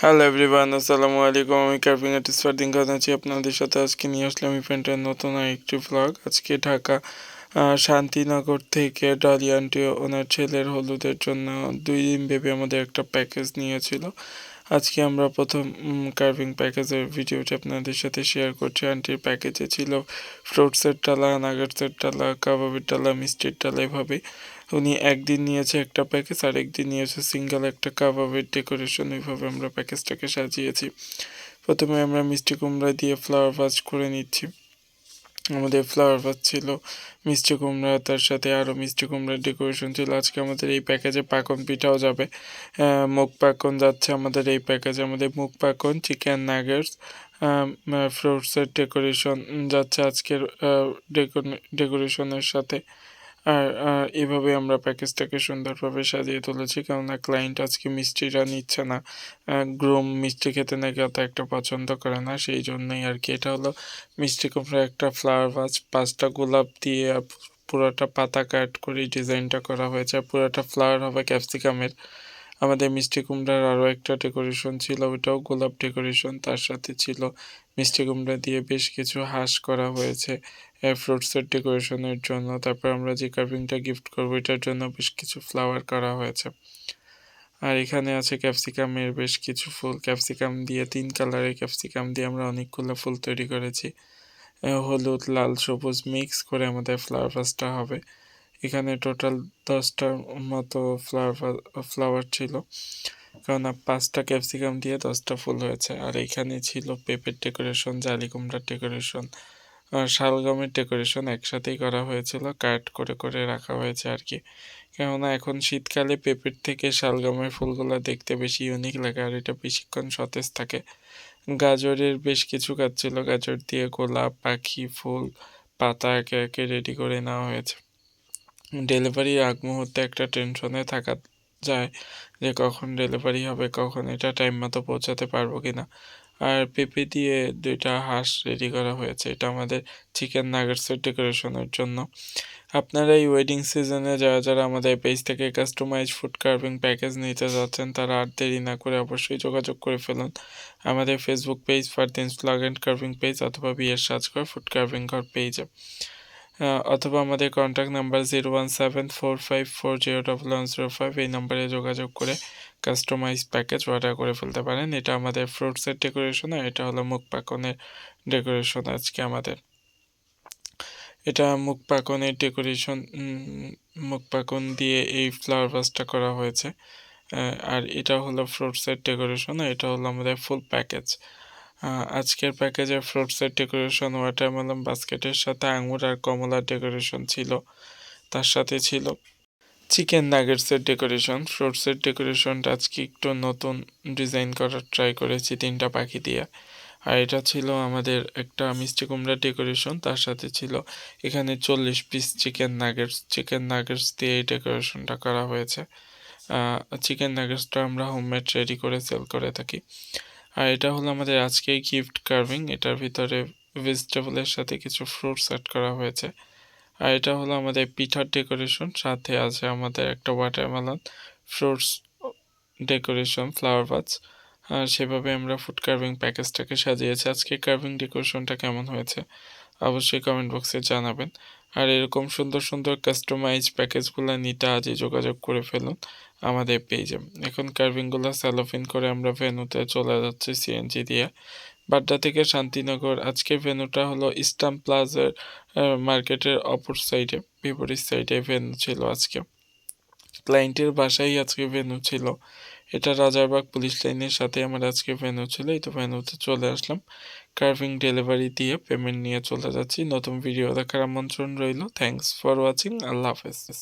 Hello everyone আসসালামু আলাইকুম। আমি কার্ভিং আর্টিস্ট ফারদিন খান আছি। আপনাদের সাথে আজকে নিয়ে আসলাম ইভেন্টের নতুন আরেকটি ব্লগ আজকে ঢাকা শান্তিনগর থেকে ডালিয়ান্টি ওনার ছেলের হলুদের জন্য দুই দিন ভেবে আমাদের একটা প্যাকেজ নিয়েছিল। আজকে আমরা প্রথম কার্ভিং প্যাকেজের ভিডিওটি আপনাদের সাথে শেয়ার করছি। আন্টির প্যাকেজে ছিল ফ্রুটসের ডালা নাগাটসের ডালা কাবাবের ডালা মিষ্টির ডালা এভাবে। উনি একদিন নিয়েছে একটা প্যাকেজ আর একদিন নিয়েছে সিঙ্গেল একটা কাবাবের ডেকোরেশন ওইভাবে আমরা প্যাকেজটাকে সাজিয়েছি। প্রথমে আমরা মিষ্টি কুমড়া দিয়ে ফ্লাওয়ার ভাজ করে নিচ্ছি। আমাদের ফ্লাওয়ার ভাস ছিল, মিষ্টি কুমড়া, তার সাথে আরও মিষ্টি কুমড়ার ডেকোরেশন ছিল। আজকে আমাদের এই প্যাকেজে পাকন পিঠাও যাবে। মুখ পাকন যাচ্ছে আমাদের এই প্যাকেজে আমাদের মুখ পাকন চিকেন নাগেটস ফ্রুটসের ডেকোরেশন যাচ্ছে আজকের ডেকোরেশনের সাথে। আর এভাবে আমরা প্যাকেজটাকে সুন্দরভাবে সাজিয়ে তুলেছি। কেননা ক্লায়েন্ট আজকে মিষ্টিটা নিচ্ছে না। গ্রোম মিষ্টি খেতে নাকি অত একটা পছন্দ করে না। সেই জন্যই আর কি। এটা হলো মিষ্টি কুমড়া একটা ফ্লাওয়ার ভাজ পাঁচটা গোলাপ দিয়ে পুরোটা পাতা কাট করে ডিজাইনটা করা হয়েছে। পুরোটা ফ্লাওয়ার হবে ক্যাপসিকামের আমাদের মিষ্টি কুমড়ার আরও একটা ডেকোরেশন ছিল। ওইটাও গোলাপ ডেকোরেশন তার সাথে ছিল মিষ্টি কুমড়া দিয়ে বেশ কিছু হাঁস করা হয়েছে। ফ্রুটসের ডেকোরেশনের জন্য, তারপর আমরা যে কার্ভিংটা গিফট করব, এটার জন্য বেশ কিছু ফ্লাওয়ার করা হয়েছে। আর এখানে আছে ক্যাপসিকামের বেশ কিছু ফুল। ক্যাপসিকাম দিয়ে তিন কালারের ক্যাপসিকাম দিয়ে আমরা অনেকগুলো ফুল তৈরি করেছি। হলুদ, লাল, সবুজ মিক্স করে আমাদের ফ্লাওয়ার ভাসটা হবে। এখানে টোটাল দশটার মতো ফ্লাওয়ার ফ্লাওয়ার ছিল। কারণ পাঁচটা ক্যাপসিকাম দিয়ে দশটা ফুল হয়েছে। আর এখানে ছিল পেঁপের ডেকোরেশন জালি কুমড়ার ডেকোরেশন শালগমের ডেকোরেশন একসাথেই করা হয়েছিল, কাট করে করে রাখা হয়েছে আর কি। কেননা এখন শীতকালে পেঁপের থেকে শালগমের ফুলগুলো দেখতে বেশি ইউনিক লাগে আর এটা বেশিক্ষণ সতেজ থাকে। গাজরের বেশ কিছু কাজ ছিল, গাজর দিয়ে গোলাপ, পাখি, ফুল, পাতা একে একে রেডি করে নেওয়া হয়েছে। ডেলিভারি আগ মুহূর্তে একটা টেনশনে থাকা যায় যে কখন ডেলিভারি হবে, কখন এটা টাইম মতো পৌঁছাতে পারব কি না আর পেঁপে দিয়ে দুইটা হাঁস রেডি করা হয়েছে। এটা আমাদের চিকেন নাগেটসের ডেকোরেশনের জন্য। আপনারা এই ওয়েডিং সিজনে যারা যারা আমাদের পেজ থেকে কাস্টমাইজ ফুড কার্ভিং প্যাকেজ নিতে যাচ্ছেন, তারা আর দেরি না করে অবশ্যই যোগাযোগ করে ফেলুন। আমাদের Facebook page Fardin slug and carving page অথবা বিয়ের সাজ করে ফুড কার্ভিং ঘর পেজে অথবা আমাদের contact number zero one seven four five four zero double one zero five এই নাম্বারে যোগাযোগ করে কাস্টমাইজ প্যাকেজ অর্ডার করে ফেলতে পারেন। এটা আমাদের ফ্রুটসের ডেকোরেশন আর এটা হলো মুখ পাকনের ডেকোরেশন আজকে আমাদের। এটা মুখ পাকনের ডেকোরেশন মুখ পাকন দিয়ে এই ফ্লাওয়ার ভাসটা করা হয়েছে। আর এটা হলো ফ্রুটসের ডেকোরেশন আর এটা হলো আমাদের ফুল প্যাকেজ আজকের প্যাকেজে ফ্রুটসের ডেকোরেশন ওয়াটারমেলন বাস্কেটের সাথে আঙুর আর কমলার ডেকোরেশন ছিল, তার সাথে ছিল চিকেন নাগেটসের ডেকোরেশন ফ্রুটসের ডেকোরেশনটা আজকে একটু নতুন ডিজাইন করার ট্রাই করেছি তিনটা পাখি দিয়ে। আর এটা ছিল আমাদের একটা মিষ্টি কুমড়ার ডেকোরেশন তার সাথে ছিল এখানে চল্লিশ piece chicken nuggets chicken nuggets দিয়ে এই ডেকোরেশনটা করা হয়েছে। চিকেন নাগেটসটা আমরা হোমমেড রেডি করে সেল করে থাকি। আর এটা হলো আমাদের আজকে গিফট কার্ভিং এটার ভিতরে ভেজিটেবলের সাথে কিছু ফ্রুটস অ্যাড করা হয়েছে। আর এটা হলো আমাদের পিঠার ডেকোরেশন সাথে আছে আমাদের একটা ওয়াটারমেলন ফ্রুটস ডেকোরেশন ফ্লাওয়ার ভাজ আর সেভাবে আমরা ফুড কার্ভিং প্যাকেজটাকে সাজিয়েছি। আজকে কার্ভিং ডেকোরেশনটা কেমন হয়েছে? অবশ্যই কমেন্ট বক্সে জানাবেন। আর এরকম সুন্দর সুন্দর কাস্টমাইজ প্যাকেজগুলো নিতে আজই যোগাযোগ করে ফেলুন আমাদের পেজে এখন কার্ভিংগুলো স্যালোফিন করে আমরা ভেনুতে চলে যাচ্ছি সিএনজি দিয়ে। বাড্ডা থেকে শান্তিনগর, আজকে ভেনুটা হলো ইস্টার্ন প্লাজার মার্কেটের অপর সাইডে বিপরীত সাইডে ভেনু ছিল আজকে। ক্লায়েন্টের বাসায় আজকে ভেনু ছিল। এটা রাজারবাগ পুলিশ লাইনের সাথে আমার আজকে ভেনু ছিল এই তো ভেনুতে চলে আসলাম। কার্ভিং ডেলিভারি দিয়ে পেমেন্ট নিয়ে চলে যাচ্ছি। নতুন ভিডিও দেখার আমন্ত্রণ রইল। থ্যাংকস ফর ওয়াচিং আল্লাহ হাফেজ।